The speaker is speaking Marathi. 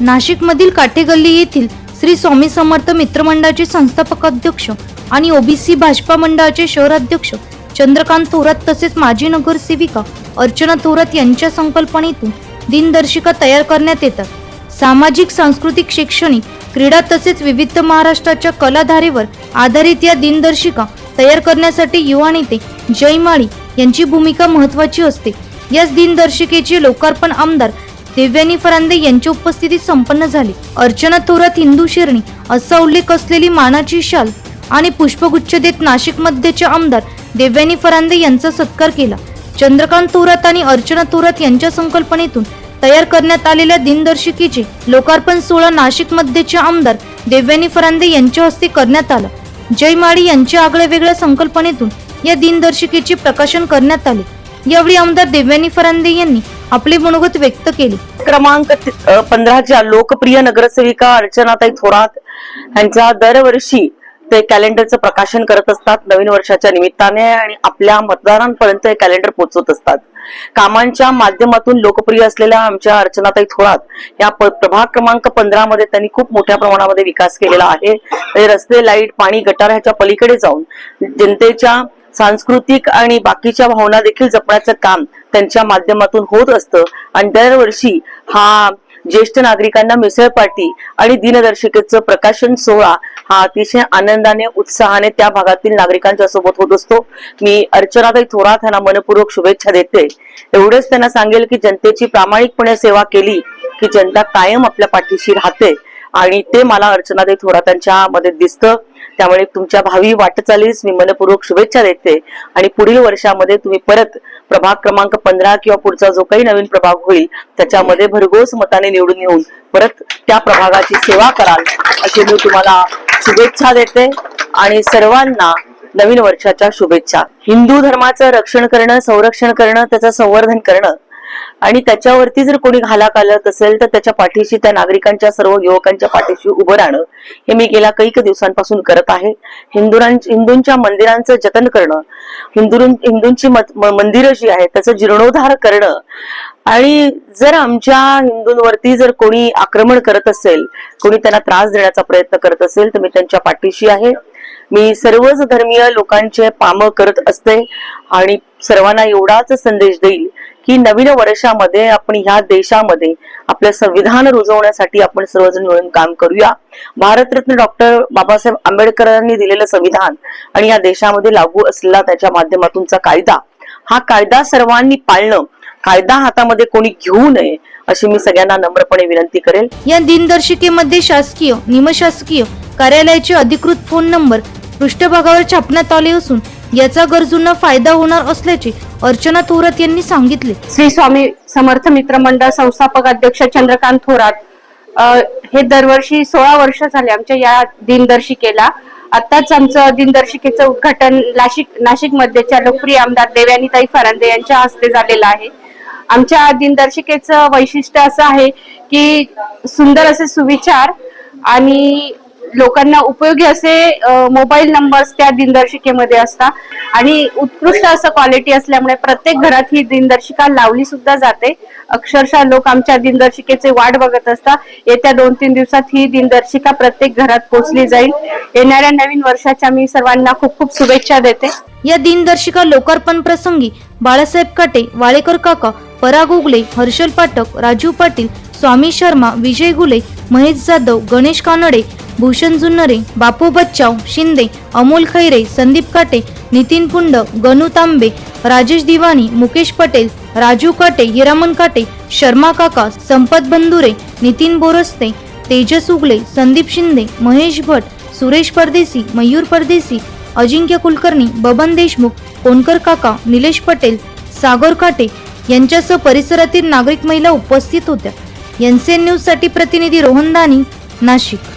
नाशिकमधील काठेगल्ली येथील श्री स्वामी समर्थ मित्रमंडळाचे संस्थापक अध्यक्ष आणि ओबीसी भाजपा मंडळाचे शहराध्यक्ष चंद्रकांत थोरात तसेच माजी नगरसेविका अर्चना थोरात यांच्या संकल्पनेतून दिनदर्शिका तयार करण्यात येतात. सामाजिक सांस्कृतिक शैक्षणिक क्रीडा तसेच विविध महाराष्ट्राच्या कलाधारेवर आधारित या दिनदर्शिका तयार करण्यासाठी युवा नेते जयमाळी यांची भूमिका महत्वाची असते. याच दिनदर्शिकेचे लोकार्पण आमदार दिव्यानी फरांदे यांच्या उपस्थितीत संपन्न झाले. अर्चना थोरात हिंदू शिरणी असा उल्लेख असलेली मानाची शाल आणि पुष्पगुच्छ देत नाशिक मध्येचे आमदार देव्यानी फरांदे यांचा सत्कार केला. चंद्रकांत थोरात आणि अर्चना थोरात यांच्या संकल्पनेतून तयार करण्यात आलेल्या दिनदर्शिकेचे लोकार्पण सोहळा नाशिक मध्येचे आमदार देव्यानी फरांदे यांच्या हस्ते करण्यात आला. जय माळी यांच्या आगळ्या वेगळ्या संकल्पनेतून या दिनदर्शिकेचे प्रकाशन करण्यात आले. यावेळी आमदार देव्यानी फरांदे यांनी आपली मनोगत व्यक्त केली. क्रमांक पंधराच्या लोकप्रिय नगरसेविका अर्चनाताई थोरात यांच्या दरवर्षी ते कॅलेंडरचं प्रकाशन करत असतात. नवीन वर्षाच्या निमित्ताने आणि आपल्या मतदारांपर्यंत हे कॅलेंडर पोहोचवत असतात. कामांच्या माध्यमातून लोकप्रिय असलेल्या आमच्या अर्चनाताई थोरात या प्रभाग क्रमांक पंधरा मध्ये त्यांनी खूप मोठ्या प्रमाणामध्ये विकास केलेला आहे. रस्ते लाइट पाणी गटार ह्याच्या पलीकडे जाऊन जनतेच्या सांस्कृतिक आणि बाकीच्या भावना देखील जपण्याचं काम त्यांच्या माध्यमातून होत असतं. आणि दरवर्षी हा ज्येष्ठ नागरिकांना मिसळ पार्टी आणि दिनदर्शिकेचं प्रकाशन सोहळा हा अतिशय आनंदाने उत्साहाने त्या भागातील नागरिकांच्या सोबत होत असतो. मी अर्चनाताई थोरात यांना मनपूर्वक शुभेच्छा देते. एवढंच त्यांना सांगेल की जनतेची प्रामाणिकपणे सेवा केली की जनता कायम आपल्या पाठीशी राहते. आणि ते मला अर्चनाताई थोरातांच्या मध्ये दिसतं. त्यामुळे तुमच्या भावी वाटचालीस मी मनपूर्वक शुभेच्छा देते. आणि पुढील वर्षामध्ये तुम्ही परत प्रभाग क्रमांक पंधरा किंवा पुढचा जो काही नवीन प्रभाग होईल त्याच्यामध्ये भरघोस मताने निवडून येऊन परत त्या प्रभागाची सेवा कराल अशी मी तुम्हाला शुभेच्छा देते. आणि सर्वांना नवीन वर्षाच्या शुभेच्छा. हिंदू धर्माचं रक्षण करणं संरक्षण करणं त्याचं संवर्धन करणं आणि त्याच्यावरती जर कोणी घाला घालत असेल तर त्याच्या पाठीशी त्या नागरिकांच्या सर्व युवकांच्या पाठीशी उभं राहणं हे मी गेल्या कैक दिवसांपासून करत आहे. हिंदुरां हिंदूंच्या मंदिरांचं जतन करणं हिंदू हिंदूंची मंदिरं जी आहेत त्याचं जीर्णोद्धार करणं आणि जर आमच्या हिंदूंवरती जर कोणी आक्रमण करत असेल कोणी त्यांना त्रास देण्याचा प्रयत्न करत असेल तर मी त्यांच्या पाठीशी आहे. मी सर्वच धर्मीय लोकांचे पाम करत असते आणि सर्वांना एवढाच संदेश देईल की नवीन वर्षामध्ये आपण ह्या देशामध्ये आपलं संविधान रुजवण्यासाठी आपण सर्वजण मिळून काम करूया. भारतरत्न डॉक्टर बाबासाहेब आंबेडकरांनी दिलेलं संविधान आणि या देशामध्ये लागू असलेला त्याच्या माध्यमातूनचा कायदा हा कायदा सर्वांनी पाळणं कायदा हातामध्ये कोणी घेऊ नये अशी मी सगळ्यांना नम्रपणे विनंती करेल. या दिनदर्शिकेमध्ये शासकीय निमशासकीय कार्यालयाचे अधिकृत फोन नंबर पृष्ठभागावर छापण्यात आले असून याचा गरजूंना फायदा होणार असल्याचे अर्चना थोरात यांनी सांगितले. श्री स्वामी समर्थ मित्र मंडळ संस्थापक अध्यक्ष चंद्रकांत थोरात अ, हे दरवर्षी सोळा वर्ष झाले आमच्या या दिनदर्शिकेला. आताच आमचं दिनदर्शिकेचं उद्घाटन नाशिक नाशिक मध्येच्या लोकप्रिय आमदार देवयानीताई फरांदे यांच्या हस्ते झालेलं आहे. आमच्या दिनदर्शिकेचं वैशिष्ट्य असं आहे की सुंदर असे सुविचार आणि लोकांना उपयोगी असे मोबाईल नंबर्स त्या दिनदर्शिकेमध्ये असतात. आणि उत्कृष्ट असं क्वालिटी असल्यामुळे प्रत्येक घरात ही दिनदर्शिका लावली सुद्धा जाते. अक्षरशः लोक आमच्या दिनदर्शिकेचे वाट बघत असतात. येत्या दोन तीन दिवसात ही दिनदर्शिका प्रत्येक घरात पोहोचली जाईल. येणाऱ्या नवीन वर्षाच्या मी सर्वांना खूप खूप शुभेच्छा देते. या दिनदर्शिका लोकार्पण प्रसंगी बाळासाहेब काटे वाळेकर काका पराग उगले हर्षल पाठक राजू पाटील स्वामी शर्मा विजय गुले महेश जाधव गणेश कानडे भूषण जुन्नरे बापू बच्चाव शिंदे अमोल खैरे संदीप काटे नितीन पुंड गणू तांबे राजेश दिवाणी मुकेश पटेल राजू काटे हिरामन काटे शर्मा काका संपत बंधुरे नितीन बोरस्ते तेजस उगले संदीप शिंदे महेश भट सुरेश परदेसी मयूर परदेसी अजिंक्य कुलकर्णी बबन देशमुख कोणकर काका निलेश पटेल सागर काटे यांच्यासह परिसरातील नागरिक महिला उपस्थित होत्या. एनसीएन न्यूजसाठी प्रतिनिधी रोहन दानी नाशिक.